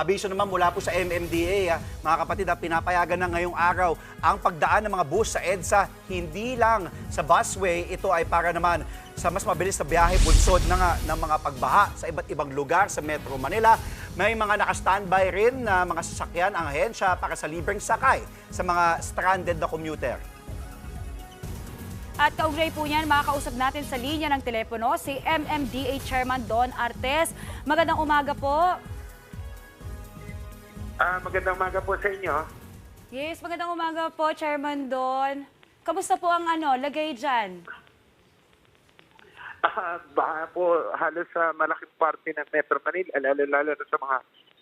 Abiso naman mula po sa MMDA, ah, mga kapatid, ah, pinapayagan na ngayong araw ang pagdaan ng mga bus sa EDSA, hindi lang sa busway, ito ay para naman sa mas mabilis na biyahe bunsod na nga ng mga pagbaha sa iba't ibang lugar sa Metro Manila. May mga naka-standby rin na mga sasakyan ang ahensya para sa libreng sakay sa mga stranded na commuter. At kaugnay po niyan, makakausap natin sa linya ng telepono si MMDA Chairman Don Artes. Magandang umaga po. Ah, magandang umaga po sa inyo. Yes, magandang umaga po, Chairman Don. Kamusta po ang ano, lagay dyan? Ah, baka po halos sa malaking parte ng Metro Manila, lalo-lalo na sa mga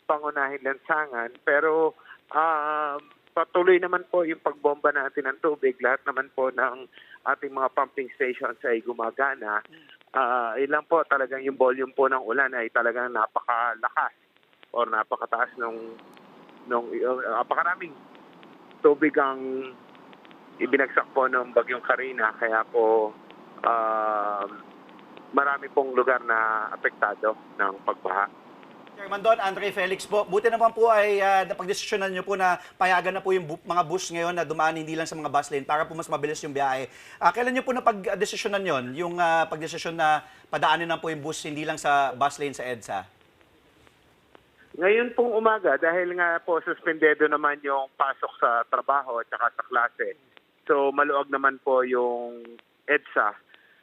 pangunahing lansangan. Pero ah, patuloy naman po yung pagbomba natin ng tubig. Lahat naman po ng ating mga pumping stations ay gumagana. Ah, ilang po talagang yung volume po ng ulan ay talagang napakalakas or napakataas nung nung uh, napakaraming tubig ang ibinagsak po ng bagyong Karina kaya po um, marami pong lugar na apektado ng pagbaha. Chairman Don, Andre Felix po, buti naman po ay uh, napagdesisyonan niyo po na payagan na po yung bu- mga bus ngayon na dumaan hindi lang sa mga bus lane para po mas mabilis yung biyahe. Ah, kailan niyo po napagdesisyonan yon yung uh, pagdesisyon na padaanin na po yung bus hindi lang sa bus lane sa EDSA? Ngayon pong umaga, dahil nga po suspendedo naman yung pasok sa trabaho at sa klase, so maluwag naman po yung EDSA.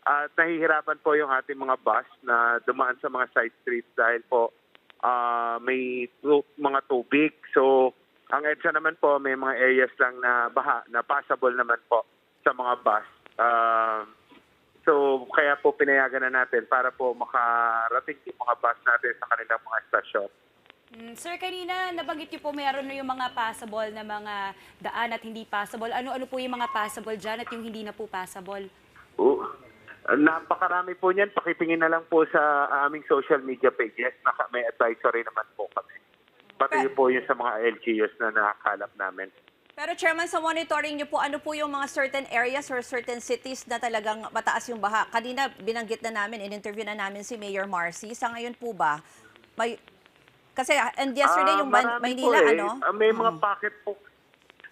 At nahihirapan po yung ating mga bus na dumaan sa mga side streets dahil po ah, may tu- mga tubig. So ang EDSA naman po may mga areas lang na baha, na passable naman po sa mga bus. Ah, so kaya po pinayagan na natin para po makarating yung mga bus natin sa kanilang mga stasyon. Mm, sir, kanina nabanggit niyo po meron na yung mga passable na mga daan at hindi passable. Ano-ano po yung mga passable dyan at yung hindi na po passable? Oo. Napakarami po niyan. Pakitingin na lang po sa aming social media pages. Naka, may advisory naman po kami. Pati po yun sa mga LGUs na nakakalap namin. Pero Chairman, sa monitoring niyo po, ano po yung mga certain areas or certain cities na talagang mataas yung baha? Kanina binanggit na namin, in-interview na namin si Mayor Marcy. Sa ngayon po ba, may... Kasi, and yesterday Ah, yung Ban- marami Maynila, po eh. ano? Ah, May mga packet po.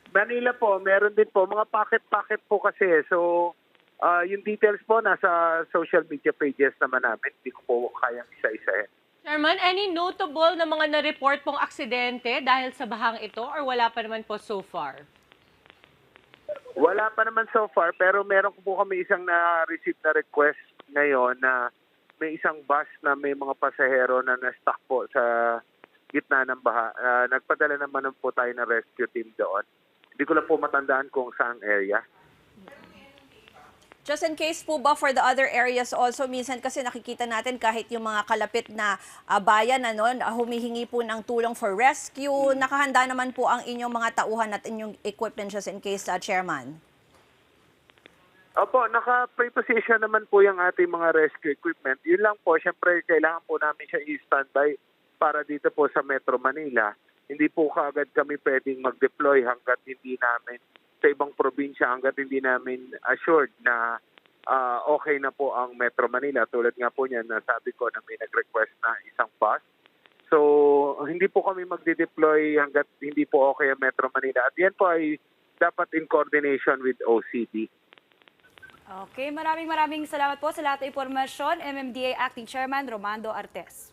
Manila po, meron din po. Mga packet-packet po kasi. eh. So, ah, yung details po nasa social media pages naman namin. Hindi ko po kayang isa-isa eh. Chairman, any notable na mga na-report pong aksidente dahil sa bahang ito or wala pa naman po so far? Wala pa naman so far, pero meron po kami isang na-receive na request ngayon na may isang bus na may mga pasahero na na-stuck po sa gitna ng baha. Ah, nagpadala naman po tayo ng rescue team doon. Hindi ko lang po matandaan kung saang area. Just in case po ba for the other areas also, minsan kasi nakikita natin kahit yung mga kalapit na ah, bayan ano, humihingi po ng tulong for rescue, nakahanda naman po ang inyong mga tauhan at inyong equipment just in case, ah, Chairman. Opo, naka-preposition naman po yung ating mga rescue equipment. Yun lang po, syempre kailangan po namin siya i-standby para dito po sa Metro Manila. Hindi po kaagad kami pwedeng mag-deploy hanggat hindi namin sa ibang probinsya, hanggat hindi namin assured na ah, okay na po ang Metro Manila. Tulad nga po niyan, nasabi ko na may nag-request na isang bus. So, hindi po kami magde-deploy hanggat hindi po okay ang Metro Manila. At yan po ay dapat in coordination with OCD. Okay, maraming maraming salamat po sa lahat ng impormasyon. MMDA Acting Chairman Romando Artes.